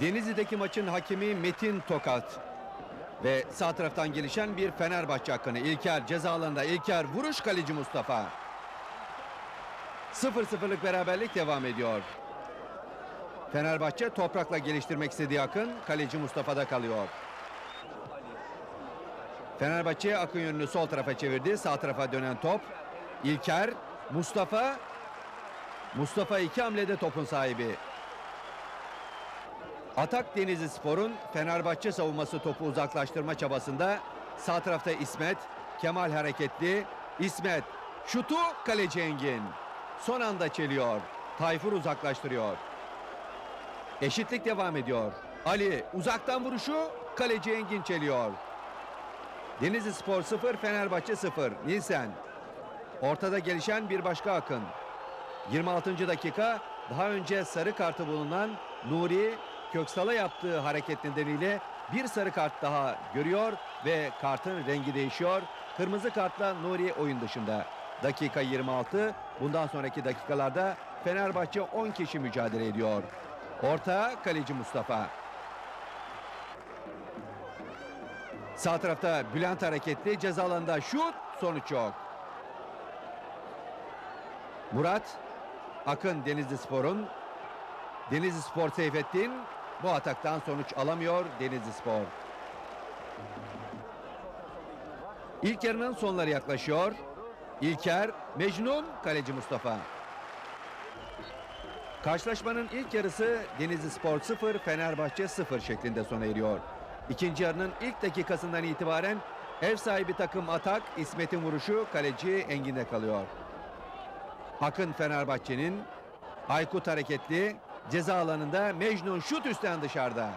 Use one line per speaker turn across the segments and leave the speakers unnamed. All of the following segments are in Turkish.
Denizli'deki maçın hakemi Metin Tokat. Ve sağ taraftan gelişen bir Fenerbahçe hakkını. İlker ceza alanında. İlker vuruş kaleci Mustafa. 0-0'lık beraberlik devam ediyor. Fenerbahçe toprakla geliştirmek istediği Akın. Kaleci Mustafa'da kalıyor. Fenerbahçe Akın yönünü sol tarafa çevirdi. Sağ tarafa dönen top. İlker, Mustafa. Mustafa iki hamlede topun sahibi. Atak Denizli Spor'un Fenerbahçe savunması topu uzaklaştırma çabasında sağ tarafta İsmet, Kemal hareketli, İsmet şutu kaleci Engin. Son anda çeliyor. Tayfur uzaklaştırıyor. Eşitlik devam ediyor. Ali uzaktan vuruşu kaleci Engin çeliyor. Denizli Spor 0, Fenerbahçe 0. Nilsen. Ortada gelişen bir başka akın. 26. dakika daha önce sarı kartı bulunan Nuri Köksal'a yaptığı hareket nedeniyle bir sarı kart daha görüyor ve kartın rengi değişiyor. Kırmızı kartla Nuri oyun dışında. Dakika 26. Bundan sonraki dakikalarda Fenerbahçe 10 kişi mücadele ediyor. Orta kaleci Mustafa. Sağ tarafta Bülent hareketli ceza alanında şut sonuç yok. Murat Akın Denizli Spor'un Denizli Spor Seyfettin bu ataktan sonuç alamıyor Denizli Spor. İlk yarının sonları yaklaşıyor. İlker, Mecnun, kaleci Mustafa. Karşılaşmanın ilk yarısı Denizli Spor 0, Fenerbahçe 0 şeklinde sona eriyor. İkinci yarının ilk dakikasından itibaren ev sahibi takım atak, İsmet'in vuruşu kaleci Engin'de kalıyor. Akın Fenerbahçe'nin Aykut hareketli ceza alanında Mecnun şut üstten dışarıda.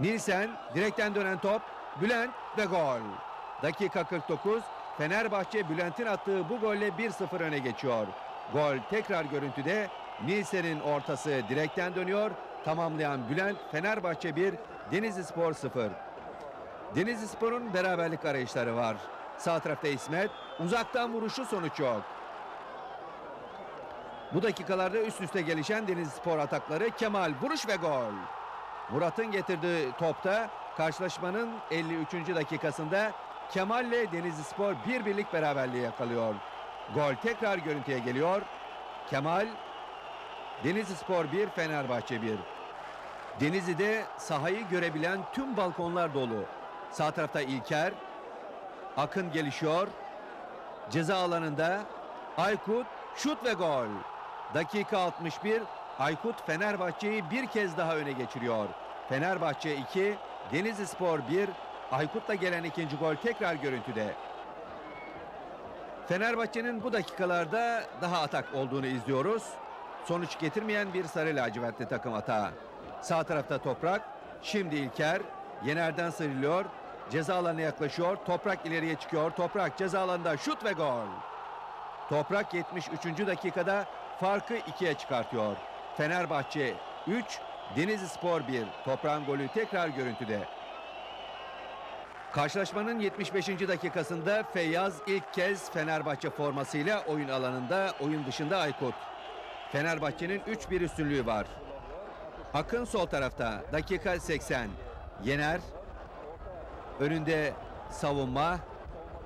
Nilsen direkten dönen top Bülent ve gol. Dakika 49 Fenerbahçe Bülent'in attığı bu golle 1-0 öne geçiyor. Gol tekrar görüntüde Nilsen'in ortası direkten dönüyor. Tamamlayan Bülent Fenerbahçe 1 Denizli Spor 0. Denizli Spor'un beraberlik arayışları var. Sağ tarafta İsmet uzaktan vuruşu sonuç yok. Bu dakikalarda üst üste gelişen Denizli Spor atakları Kemal vuruş ve gol. Murat'ın getirdiği topta karşılaşmanın 53. dakikasında Kemal ile Denizli Spor bir birlik beraberliği yakalıyor. Gol tekrar görüntüye geliyor. Kemal Denizli Spor 1 Fenerbahçe 1. Denizli'de sahayı görebilen tüm balkonlar dolu. Sağ tarafta İlker, Akın gelişiyor. Ceza alanında Aykut şut ve gol. Dakika 61 Aykut Fenerbahçe'yi bir kez daha öne geçiriyor. Fenerbahçe 2, Denizli Spor 1. Aykut'la gelen ikinci gol tekrar görüntüde. Fenerbahçe'nin bu dakikalarda daha atak olduğunu izliyoruz. Sonuç getirmeyen bir sarı lacivertli takım atağı. Sağ tarafta Toprak, şimdi İlker, Yener'den sıyrılıyor. Ceza alanına yaklaşıyor. Toprak ileriye çıkıyor. Toprak ceza alanında şut ve gol. Toprak 73. dakikada farkı ikiye çıkartıyor. Fenerbahçe 3, Denizli Spor 1. Toprağın golü tekrar görüntüde. Karşılaşmanın 75. dakikasında Feyyaz ilk kez Fenerbahçe formasıyla oyun alanında, oyun dışında Aykut. Fenerbahçe'nin 3-1 üstünlüğü var. Akın sol tarafta. Dakika 80. Yener. Önünde savunma.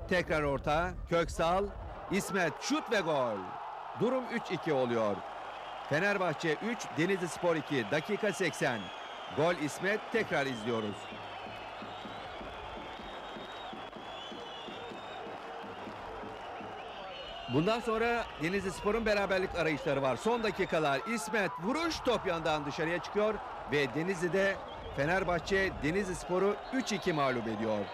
Tekrar orta. Köksal. İsmet şut ve gol. Durum 3-2 oluyor. Fenerbahçe 3, Denizli Spor 2. Dakika 80. Gol İsmet tekrar izliyoruz. Bundan sonra Denizli Spor'un beraberlik arayışları var. Son dakikalar İsmet vuruş top yandan dışarıya çıkıyor ve Denizli'de Fenerbahçe Denizli Spor'u 3-2 mağlup ediyor.